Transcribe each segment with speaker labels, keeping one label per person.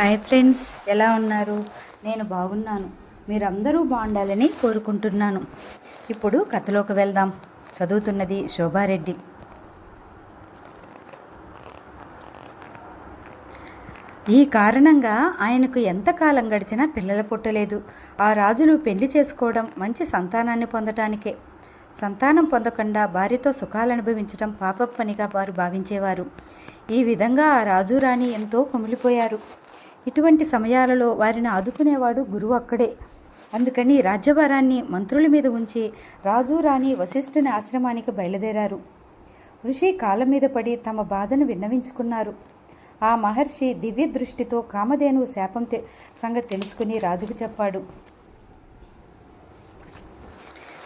Speaker 1: Hi friends ఎలా ఉన్నారు? నేను బాగున్నాను. మీరందరూ బాగుండాలని కోరుకుంటున్నాను. ఇప్పుడు కథలోకి వెళ్దాం. చదువుతున్నది శోభారెడ్డి. ఈ కారణంగా ఆయనకు ఎంతకాలం గడిచినా పిల్లలు పుట్టలేదు ఆ రాజును పెళ్ళి చేసుకోవడం మంచి సంతానాన్ని పొందటానికే. సంతానం పొందకుండా భార్యతో సుఖాలు అనుభవించడం పాప పనిగా వారు భావించేవారు. ఈ విధంగా ఆ రాజు రాణి ఎంతో కుమిలిపోయారు. ఇటువంటి సమయాలలో వారిని ఆదుకునేవాడు గురువు అక్కడే. అందుకని రాజ్యభారాన్ని మంత్రుల మీద ఉంచి రాజు రాణి వశిష్ఠుని ఆశ్రమానికి బయలుదేరారు. ఋషి కాళ్ళ మీద పడి తమ బాధను విన్నవించుకున్నారు. ఆ మహర్షి దివ్య దృష్టితో కామధేనువు శాపం తె సంగతి తెలుసుకుని రాజుకు చెప్పాడు.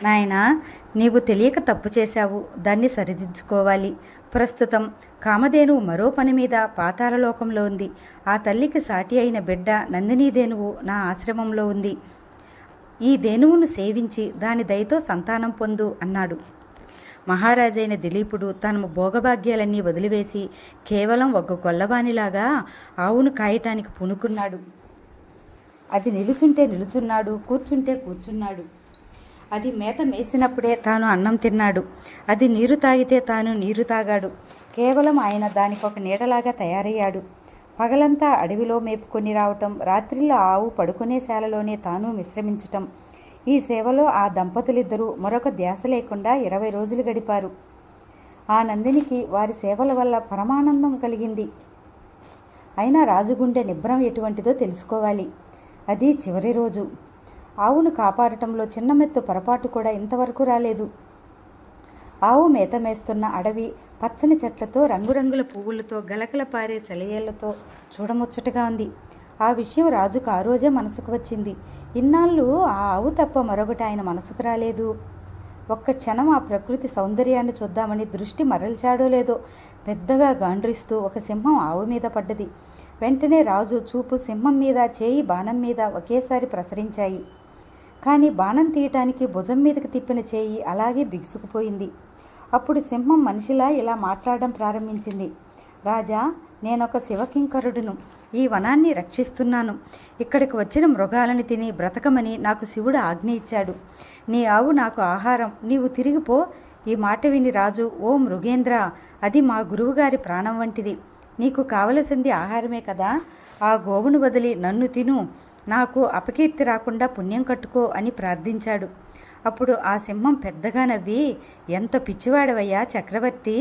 Speaker 1: నాయనా నీవు తెలియక తప్పు చేశావు. దాన్ని సరిదిద్దుకోవాలి. ప్రస్తుతం కామధేనువు మరో పని మీద పాతాళలోకంలో ఉంది. ఆ తల్లికి సాటి అయిన బిడ్డ నందినీదేనువు నా ఆశ్రమంలో ఉంది. ఈ ధేనువును సేవించి దాని దయతో సంతానం పొందు అన్నాడు. మహారాజైన దిలీపుడు తన భోగభాగ్యాలన్నీ వదిలివేసి కేవలం ఒక గొల్లవానిలాగా ఆవును కాయటానికి పూనుకున్నాడు. అది నిలుచుంటే నిలుచున్నాడు కూర్చుంటే కూర్చున్నాడు. అది మేత మేసినప్పుడే తాను అన్నం తిన్నాడు. అది నీరు తాగితే తాను నీరు తాగాడు. కేవలం ఆయన దానికి ఒక నీడలాగా తయారయ్యాడు. పగలంతా అడవిలో మేపుకొని రావటం రాత్రిలో ఆవు పడుకునే శాలలోనే తాను మిశ్రమించటం. ఈ సేవలో ఆ దంపతులిద్దరూ మరొక ధ్యాస లేకుండా ఇరవై రోజులు గడిపారు. ఆ నందినికి వారి సేవల వల్ల పరమానందం కలిగింది. అయినా రాజుగుండె నిబ్రం ఎటువంటిదో తెలుసుకోవాలి. అది చివరి రోజు. ఆవును కాపాడటంలో చిన్నమెత్తు పొరపాటు కూడా ఇంతవరకు రాలేదు. ఆవు మేత మేస్తున్న అడవి పచ్చని చెట్లతో రంగురంగుల పువ్వులతో గలకల పారే సెలయేళ్ళతో చూడముచ్చటగా ఉంది. ఆ విషయం రాజుకు ఆ రోజే మనసుకు వచ్చింది. ఇన్నాళ్ళు ఆ ఆవు తప్ప మరొకటి ఆయన మనసుకు రాలేదు. ఒక్క క్షణం ఆ ప్రకృతి సౌందర్యాన్ని చూద్దామని దృష్టి మరల్చాడో లేదో పెద్దగా గాండ్రిస్తూ ఒక సింహం ఆవు మీద పడ్డది. వెంటనే రాజు చూపు సింహం మీద చేయి బాణం మీద ఒకేసారి ప్రసరించాయి. కానీ బాణం తీయటానికి భుజం మీదకి తిప్పిన చేయి అలాగే బిగుసుకుపోయింది. అప్పుడు సింహం మనిషిలా ఇలా మాట్లాడడం ప్రారంభించింది. రాజా నేనొక శివకింకరుడును. ఈ వనాన్ని రక్షిస్తున్నాను. ఇక్కడికి వచ్చిన మృగాలను తిని బ్రతకమని నాకు శివుడు ఆజ్ఞ ఇచ్చాడు. నీ ఆవు నాకు ఆహారం. నీవు తిరిగిపో ఈ మాట విని రాజు ఓ మృగేంద్ర అది మా గురువుగారి ప్రాణం వంటిది. నీకు కావలసింది ఆహారమే కదా. ఆ గోవును వదిలి నన్ను తిను. నాకు అపకీర్తి రాకుండా పుణ్యం కట్టుకో అని ప్రార్థించాడు. అప్పుడు ఆ సింహం పెద్దగా నవ్వి ఎంత పిచ్చివాడవయ్యా చక్రవర్తి!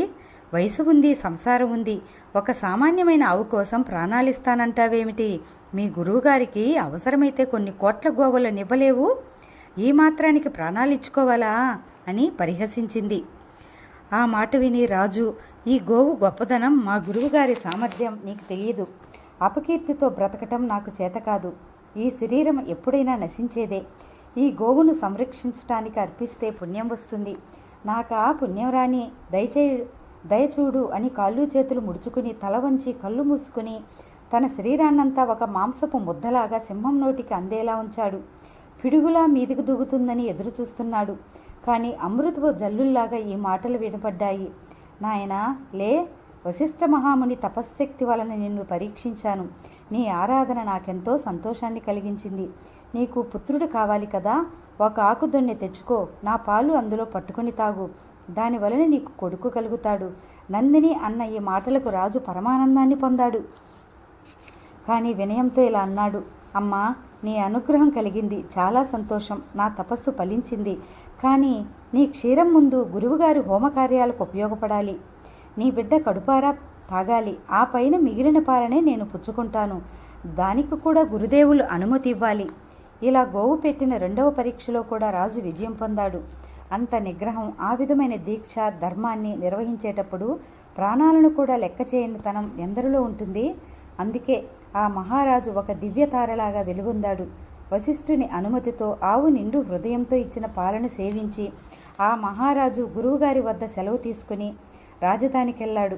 Speaker 1: వయసు ఉంది సంసారం ఉంది. ఒక సామాన్యమైన ఆవు కోసం ప్రాణాలిస్తానంటావేమిటి? మీ గురువుగారికి అవసరమైతే కొన్ని కోట్ల గోవులనివ్వలేవు? ఈ మాత్రానికి ప్రాణాలు ఇచ్చుకోవాలా అని పరిహసించింది. ఆ మాట విని రాజు ఈ గోవు గొప్పదనం మా గురువుగారి సామర్థ్యం నీకు తెలియదు. అపకీర్తితో బ్రతకటం నాకు చేత కాదు. ఈ శరీరం ఎప్పుడైనా నశించేదే. ఈ గోవును సంరక్షించటానికి అర్పిస్తే పుణ్యం వస్తుంది. నాకు ఆ పుణ్యం రాని దయచే దయచూడు అని కాళ్ళు చేతులు ముడుచుకుని తల వంచి కళ్ళు మూసుకుని తన శరీరాన్నంతా ఒక మాంసపు ముద్దలాగా సింహం నోటికి అందేలా ఉంచాడు. పిడుగులా మీదికి దూగుతుందని ఎదురు చూస్తున్నాడు కానీ అమృతపు జల్లుల్లాగా ఈ మాటలు వినపడ్డాయి. నాయనా లే వశిష్ఠ మహాముని తపశ్శక్తి వలన నిన్ను పరీక్షించాను. నీ ఆరాధన నాకెంతో సంతోషాన్ని కలిగించింది. నీకు పుత్రుడు కావాలి కదా. ఒక ఆకుదొన్నె తెచ్చుకో. నా పాలు అందులో పట్టుకుని తాగు. దాని వలన నీకు కొడుకు కలుగుతాడు. నందిని అన్న ఈ మాటలకు రాజు పరమానందాన్ని పొందాడు. కానీ వినయంతో ఇలా అన్నాడు. అమ్మా నీ అనుగ్రహం కలిగింది. చాలా సంతోషం. నా తపస్సు ఫలించింది. కానీ నీ క్షీరం ముందు గురువుగారి హోమకార్యాలకు ఉపయోగపడాలి. నీ బిడ్డ కడుపారా తాగాలి. ఆ పైన మిగిలిన పాలనే నేను పుచ్చుకుంటాను. దానికి కూడా గురుదేవులు అనుమతి ఇవ్వాలి. ఇలా గోవు పెట్టిన రెండవ పరీక్షలో కూడా రాజు విజయం పొందాడు. అంత నిగ్రహం ఆ విధమైన దీక్ష ధర్మాన్ని నిర్వహించేటప్పుడు ప్రాణాలను కూడా లెక్క చేయని తనం ఎందరిలో ఉంటుంది? అందుకే ఆ మహారాజు ఒక దివ్య తారలాగా వెలుగొందాడు. వశిష్ఠుని అనుమతితో ఆవు నిండు హృదయంతో ఇచ్చిన పాలను సేవించి ఆ మహారాజు గురువుగారి వద్ద సెలవు తీసుకుని రాజధానికెళ్ళాడు.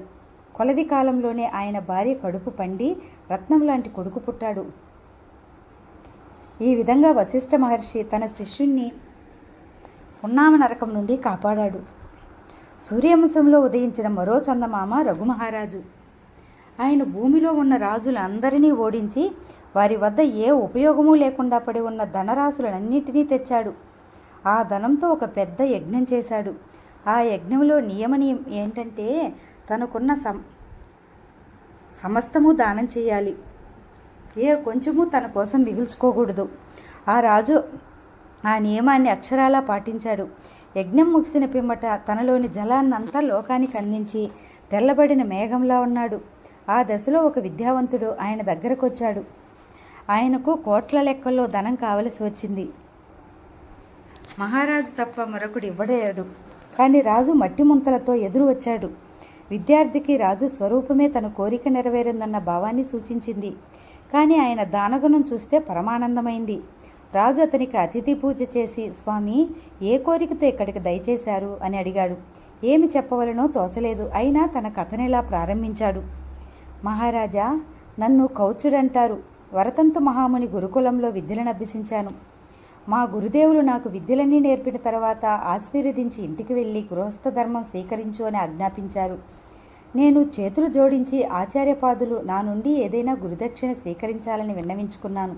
Speaker 1: కొలది కాలంలోనే ఆయన భార్య కడుపు పండి రత్నం లాంటి కొడుకు పుట్టాడు. ఈ విధంగా వశిష్ఠ మహర్షి తన శిష్యుణ్ణి ఉన్నామ నరకం నుండి కాపాడాడు. సూర్యవంశంలో ఉదయించిన మరో చందమామ రఘుమహారాజు. ఆయన భూమిలో ఉన్న రాజులందరినీ ఓడించి వారి వద్ద ఏ ఉపయోగము లేకుండా పడి ఉన్న ధనరాశులన్నింటినీ తెచ్చాడు. ఆ ధనంతో ఒక పెద్ద యజ్ఞం చేశాడు. ఆ యజ్ఞంలో నియమనియం ఏంటంటే తనకున్న సం సమస్తము దానం చేయాలి. ఏ కొంచెము తన కోసం మిగుల్చుకోకూడదు. ఆ రాజు ఆ నియమాన్ని అక్షరాలా పాటించాడు. యజ్ఞం ముగిసిన పిమ్మట తనలోని జలాన్నంతా లోకానికి అందించి తెల్లబడిన మేఘంలా ఉన్నాడు. ఆ దశలో ఒక విద్యావంతుడు ఆయన దగ్గరకు వచ్చాడు ఆయనకు కోట్ల లెక్కల్లో ధనం కావలసి వచ్చింది. మహారాజు తప్ప మరొకడు ఇవ్వడేడు కానీ రాజు మట్టి ముంతలతో ఎదురు వచ్చాడు విద్యార్థికి రాజు స్వరూపమే తన కోరిక నెరవేరిందన్న భావాన్ని సూచించింది. కానీ ఆయన దానగుణం చూస్తే పరమానందమైంది. రాజు అతనికి అతిథి పూజ చేసి స్వామి ఏ కోరికతో ఇక్కడికి దయచేశారు? అని అడిగాడు. ఏమి చెప్పవలనో తోచలేదు. అయినా తన కథనిలా ప్రారంభించాడు. మహారాజా నన్ను కౌచుడంటారు. వరతంతు మహాముని గురుకులంలో విద్యలను అభ్యసించాను. మా గురుదేవులు నాకు విద్యలన్నీ నేర్పిన తర్వాత ఆశీర్వదించి ఇంటికి వెళ్ళి గృహస్థ ధర్మం స్వీకరించు అని ఆజ్ఞాపించారు. నేను చేతులు జోడించి ఆచార్యపాదులు నా నుండి ఏదైనా గురుదక్షిణ స్వీకరించాలని విన్నవించుకున్నాను.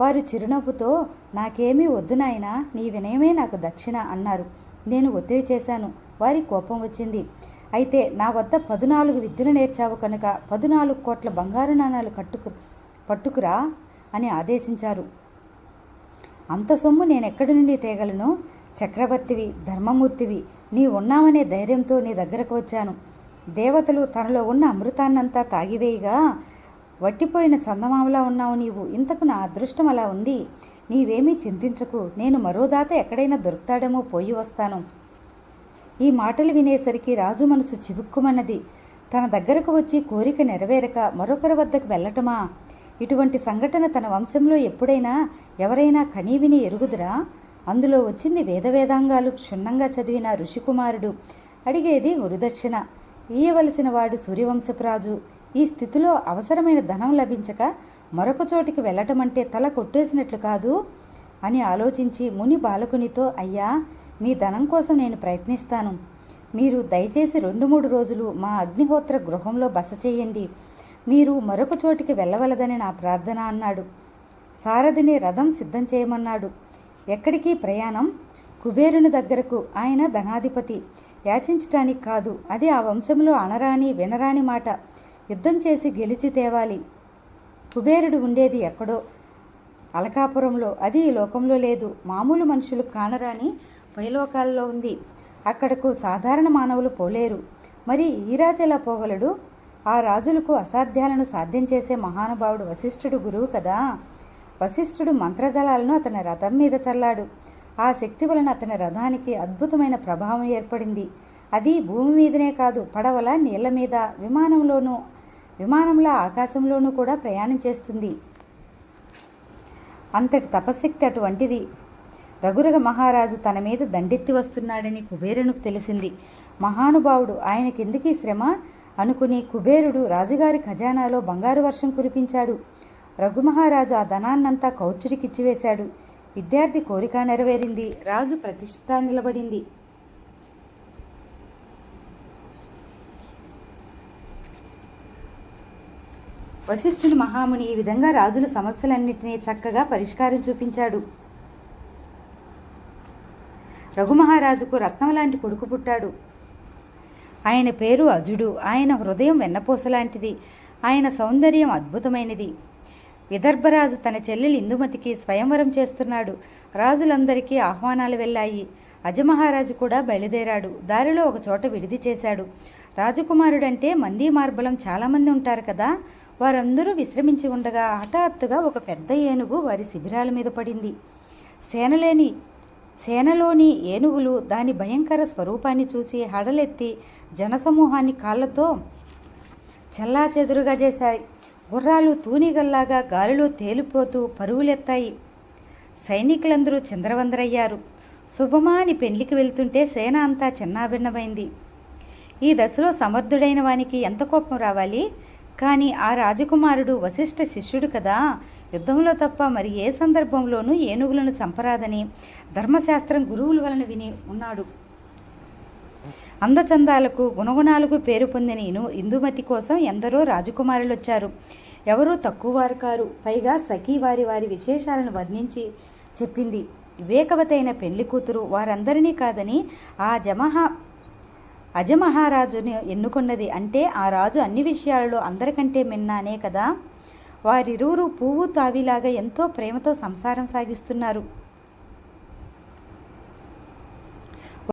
Speaker 1: వారు చిరునవ్వుతో నాకేమీ వద్దు నాయనా నీ వినయమే నాకు దక్షిణ అన్నారు. నేను ఒత్తిడి చేశాను. వారి కోపం వచ్చింది. అయితే నా వద్ద పదునాలుగు విద్యలు నేర్చావు కనుక పదునాలుగు కోట్ల బంగారు నాణాలు కట్టుకు పట్టుకురా అని ఆదేశించారు. అంత సొమ్ము నేనెక్కడి నుండి తేగలను? చక్రవర్తివి ధర్మమూర్తివి నీ ఉన్నావనే ధైర్యంతో నీ దగ్గరకు వచ్చాను. దేవతలు తనలో ఉన్న అమృతాన్నంతా తాగివేయగా వట్టిపోయిన చందమామలా ఉన్నావు నీవు. ఇంతకు నా అదృష్టం అలా ఉంది. నీవేమీ చింతించకు. నేను మరో దాత ఎక్కడైనా దొరుకుతాడేమో పోయి వస్తాను. ఈ మాటలు వినేసరికి రాజు మనసు చివుక్కుమన్నది. తన దగ్గరకు వచ్చి కోరిక నెరవేరక మరొకరి వద్దకు వెళ్ళటమా? ఇటువంటి సంఘటన తన వంశంలో ఎప్పుడైనా ఎవరైనా కనీవిని ఎరుగుదురా? అందులో వచ్చింది వేదవేదాంగాలు క్షుణ్ణంగా చదివిన ఋషికుమారుడు. అడిగేది గురుదక్షిణ. ఇయ్యవలసిన వాడు సూర్యవంశపు రాజు ఈ స్థితిలో అవసరమైన ధనం లభించక మరొక చోటికి వెళ్ళటం అంటే తల కొట్టేసినట్లు కాదు? అని ఆలోచించి ముని బాలకునితో అయ్యా మీ ధనం కోసం నేను ప్రయత్నిస్తాను. మీరు దయచేసి రెండు మూడు రోజులు మా అగ్నిహోత్ర గృహంలో బస చేయండి. మీరు మరొక చోటికి వెళ్ళవలదని నా ప్రార్థన అన్నాడు. సారథిని రథం సిద్ధం చేయమన్నాడు. ఎక్కడికి? ప్రయాణం? కుబేరుని దగ్గరకు. ఆయన ధనాధిపతి. యాచించటానికి కాదు. అది ఆ వంశంలో అనరాని వినరాని మాట. యుద్ధం చేసి గెలిచి తేవాలి. కుబేరుడు ఉండేది ఎక్కడో? అలకాపురంలో. అది ఈ లోకంలో లేదు. మామూలు మనుషులు కానరాని పైలోకాల్లో ఉంది. అక్కడకు సాధారణ మానవులు పోలేరు. మరి ఈ రాజు ఎలా పోగలడు? ఆ రాజులకు అసాధ్యాలను సాధ్యం చేసే మహానుభావుడు వశిష్ఠుడు గురువు కదా. వశిష్ఠుడు మంత్రజలాలను అతని రథం మీద చల్లాడు. ఆ శక్తి వలన అతని రథానికి అద్భుతమైన ప్రభావం ఏర్పడింది. అది భూమి మీదనే కాదు పడవల నీళ్ళ మీద విమానంలోనూ విమానంలో ఆకాశంలోనూ కూడా ప్రయాణం చేస్తుంది. అంతటి తపశక్తి అటువంటిది. రఘురగ మహారాజు తన మీద దండెత్తి వస్తున్నాడని కుబేరునికి తెలిసింది. మహానుభావుడు ఆయనకెందుకీ శ్రమ? అనుకుని కుబేరుడు రాజుగారి ఖజానాలో బంగారు వర్షం కురిపించాడు. రఘుమహారాజు ఆ ధనాన్నంతా కౌచుడికిచ్చివేశాడు. విద్యార్థి కోరిక నెరవేరింది. రాజు ప్రతిష్ట నిలబడింది. వశిష్ఠుని మహాముని ఈ విధంగా రాజుల సమస్యలన్నింటినీ చక్కగా పరిష్కారం చూపించాడు. రఘుమహారాజుకు రత్నం లాంటి కొడుకు పుట్టాడు. ఆయన పేరు అజుడు. ఆయన హృదయం వెన్నపూస లాంటిది. ఆయన సౌందర్యం అద్భుతమైనది. విదర్భరాజు తన చెల్లెలు ఇందుమతికి స్వయంవరం చేస్తున్నాడు. రాజులందరికీ ఆహ్వానాలు వెళ్ళాయి. అజమహారాజు కూడా బయలుదేరాడు. దారిలో ఒక చోట విడిది చేశాడు. రాజకుమారుడంటే మంది మార్బలం చాలామంది ఉంటారు కదా. వారందరూ విశ్రమించి ఉండగా హఠాత్తుగా ఒక పెద్ద ఏనుగు వారి శిబిరాల మీద పడింది. సేనలేని సేనలోని ఏనుగులు దాని భయంకర స్వరూపాన్ని చూసి హడలెత్తి జనసమూహాన్ని కాళ్ళతో చెల్లాచెదురుగా చేశాయి. గుర్రాలు తూనిగల్లాగా గాలిలో తేలిపోతూ పరుగులెత్తాయి. సైనికులందరూ చంద్రవందరయ్యారు. శుభమా అని పెళ్ళికి వెళ్తుంటే సేన అంతా చిన్నాభిన్నమైంది. ఈ దశలో సమర్థుడైన వానికి ఎంత కోపం రావాలి? కానీ ఆ రాజకుమారుడు వశిష్ఠ శిష్యుడు కదా. యుద్ధంలో తప్ప మరి ఏ సందర్భంలోనూ ఏనుగులను చంపరాదని ధర్మశాస్త్రం గురువుల వలన విని ఉన్నాడు. అందచందాలకు గుణగుణాలకు పేరు పొందిన ఇను ఇందుమతి కోసం ఎందరో రాజకుమారులు వచ్చారు ఎవరూ తక్కువ వారు కారు. పైగా సఖీ వారి వారి విశేషాలను వర్ణించి చెప్పింది. వివేకవతైన పెళ్ళి కూతురు వారందరినీ కాదని ఆ జమహా అజమహారాజును ఎన్నుకున్నది అంటే ఆ రాజు అన్ని విషయాలలో అందరికంటే మిన్నానే కదా? వారిరువురు పువ్వు తావిలాగా ఎంతో ప్రేమతో సంసారం సాగిస్తున్నారు.